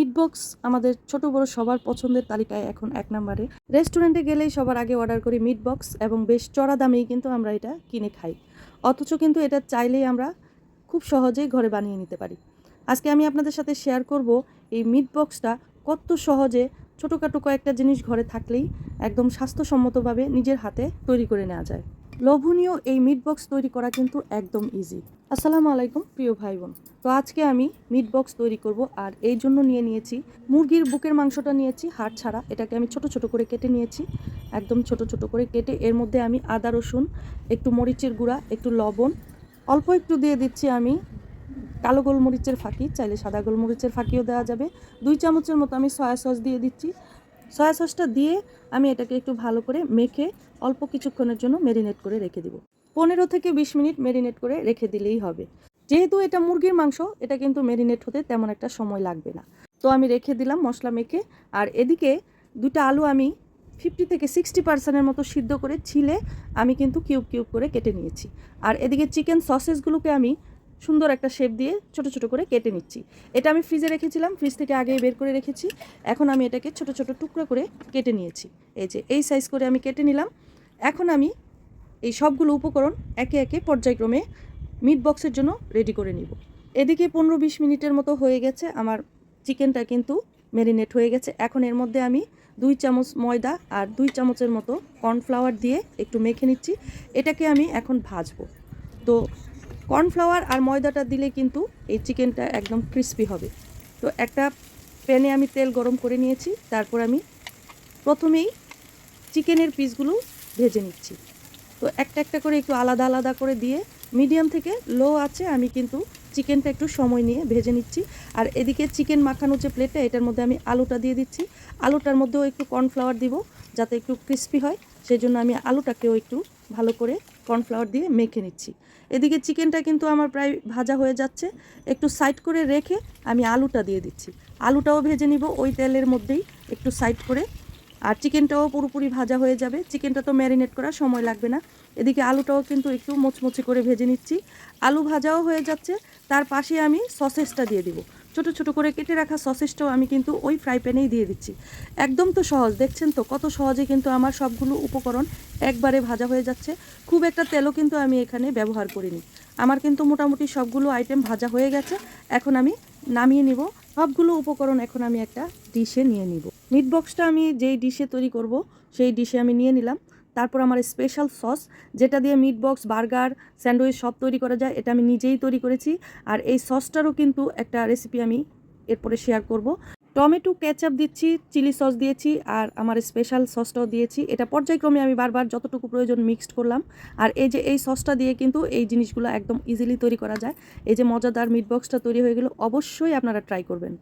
Meatbox আমাদের ছোট বড় সবার পছন্দের তালিকায় এখন এক নম্বরে। রেস্টুরেন্টে গেলেই সবার আগে অর্ডার করি মিটবক্স এবং বেশ চড়া দামেই কিন্তু আমরা এটা কিনে খাই। অথচ কিন্তু এটা চাইলেই আমরা খুব সহজেই ঘরে বানিয়ে নিতে পারি। আজকে আমি আপনাদের সাথে শেয়ার করব এই মিটবক্সটা কত সহজে ছোটোখাটো কয়েকটা জিনিস ঘরে থাকলেই একদম স্বাস্থ্যসম্মতভাবে নিজের হাতে তৈরি করে নেওয়া যায়। লোভনীয় এই মিট বক্স তৈরি করা কিন্তু একদম ইজি আসসালামু আলাইকুম, প্রিয় ভাই বোন তো আজকে আমি মিট বক্স তৈরি করব আর এই জন্য নিয়ে নিয়েছি, মুরগির বুকের মাংসটা নিয়েছি হাড় ছাড়া। এটাকে আমি ছোট ছোট করে কেটে নিয়েছি, একদম ছোট ছোট করে কেটে এর মধ্যে আমি আদা, রসুন, একটু মরিচের গুঁড়া, একটু লবণ, অল্প একটু দিয়ে দিচ্ছি আমি কালো গোলমরিচের ফাঁকি, চাইলে সাদা গোলমরিচের ফাঁকিও দেওয়া যাবে। দুই চামচের মতো আমি সয়া সস দিয়ে দিচ্ছি। সয়া সসটা দিয়ে আমি এটাকে একটু ভালো করে মেখে অল্প কিছুক্ষণের জন্য মেরিনেট করে রেখে দিব। পনেরো থেকে বিশ মিনিট মেরিনেট করে রেখে দিলেই হবে। যেহেতু এটা মুরগির মাংস, এটা কিন্তু মেরিনেট হতে তেমন একটা সময় লাগবে না। তো আমি রেখে দিলাম মশলা মেখে। আর এদিকে দুটা আলু আমি ফিফটি থেকে সিক্সটি পার্সেন্টের মতো সিদ্ধ করে ছিলে আমি কিন্তু কিউব কিউব করে কেটে নিয়েছি। আর এদিকে চিকেন সসেসগুলোকে আমি সুন্দর একটা শেপ দিয়ে ছোট ছোট করে কেটে নিচ্ছি। এটা আমি ফ্রিজে রেখেছিলাম ফ্রিজ থেকে আগেই বের করে রেখেছি। এখন আমি এটাকে ছোট ছোট টুকরো করে কেটে নিয়েছি। এই যে, এই সাইজ করে আমি কেটে নিলাম। এখন আমি এই সবগুলো উপকরণ একে একে পর্যায়ক্রমে মিট বক্সের জন্য রেডি করে নিব। এদিকে পনেরো বিশ মিনিটের মতো হয়ে গেছে, আমার চিকেনটা কিন্তু ম্যারিনেট হয়ে গেছে। এখন এর মধ্যে আমি দুই চামচ ময়দা আর দুই চামচের মতো কর্নফ্লাওয়ার দিয়ে একটু মেখে নিচ্ছি। এটাকে আমি এখন ভাজবো। তো কর্নফ্লাওয়ার আর ময়দাটা দিলে কিন্তু এই চিকেনটা একদম ক্রিস্পি হবে। তো একটা প্যানে আমি তেল গরম করে নিয়েছি, তারপর আমি প্রথমেই চিকেনের পিসগুলো ভেজে নিচ্ছি। তো একটা একটা করে একটু আলাদা আলাদা করে দিয়ে মিডিয়াম থেকে লো আছে, আমি কিন্তু চিকেনটা একটু সময় নিয়ে ভেজে নিচ্ছি। আর এদিকে চিকেন মাখানো যে প্লেটটা এটার মধ্যে আমি আলুটা দিয়ে দিচ্ছি। আলুটার মধ্যেও একটু কর্নফ্লাওয়ার দিব, যাতে একটু ক্রিস্পি হয়। সেই জন্য আমি আলুটাকেও একটু ভালো করে কর্নফ্লাওয়ার দিয়ে মেখে নিচ্ছি। এদিকে চিকেনটা কিন্তু আমার প্রায় ভাজা হয়ে যাচ্ছে। একটু সাইড করে রেখে আমি আলুটা দিয়ে দিচ্ছি। আলুটাও ভেজে নিব, ওই তেলের মধ্যেই একটু সাইড করে। আর চিকেনটাও পুরোপুরি ভাজা হয়ে যাবে। চিকেনটা তো ম্যারিনেট করার সময় লাগবে না। এদিকে আলুটাও কিন্তু একটু মোচমোচে করে ভেজে নিচ্ছি। আলু ভাজাও হয়ে যাচ্ছে। তার পাশে আমি সসেসটা দিয়ে দিব। ছোট ছোট করে কেটে রাখা সসেসটাও আমি কিন্তু ওই ফ্রাই প্যানেই দিয়ে দিচ্ছি। একদম তো সহজ, দেখছেন তো কত সহজে কিন্তু আমার সবগুলো উপকরণ একবারে ভাজা হয়ে যাচ্ছে। খুব একটা তেলও কিন্তু আমি এখানে ব্যবহার করিনি। আমার কিন্তু মোটামুটি সবগুলো আইটেম ভাজা হয়ে গেছে। এখন আমি নামিয়ে নিব। সবগুলো উপকরণ এখন আমি একটা ডিশে নিয়ে নিব। মিট বক্সটা আমি যেই ডিশে তৈরি করব, সেই ডিশে আমি নিয়ে নিলাম। তারপর আমার স্পেশাল সস যেটা দিয়ে মিট বক্স বার্গার স্যান্ডউইচ সব তৈরি করা যায়, এটা আমি নিজেই তৈরি করেছি। আর এই সসটারও কিন্তু একটা রেসিপি আমি এরপরে শেয়ার করব। টমেটো কেচাপ দিচ্ছি চিলি সস দিয়েছি, আর আমার স্পেশাল সসটাও দিয়েছি। এটা পর্যায়ক্রমে আমি বারবার যতটুকু প্রয়োজন মিক্সড করলাম। আর এই যে এই সসটা দিয়ে কিন্তু এই জিনিসগুলো একদম ইজিলি তৈরি করা যায়। এই যে মজাদার মিট বক্সটা তৈরি হয়ে গেল, অবশ্যই আপনারা ট্রাই করবেন।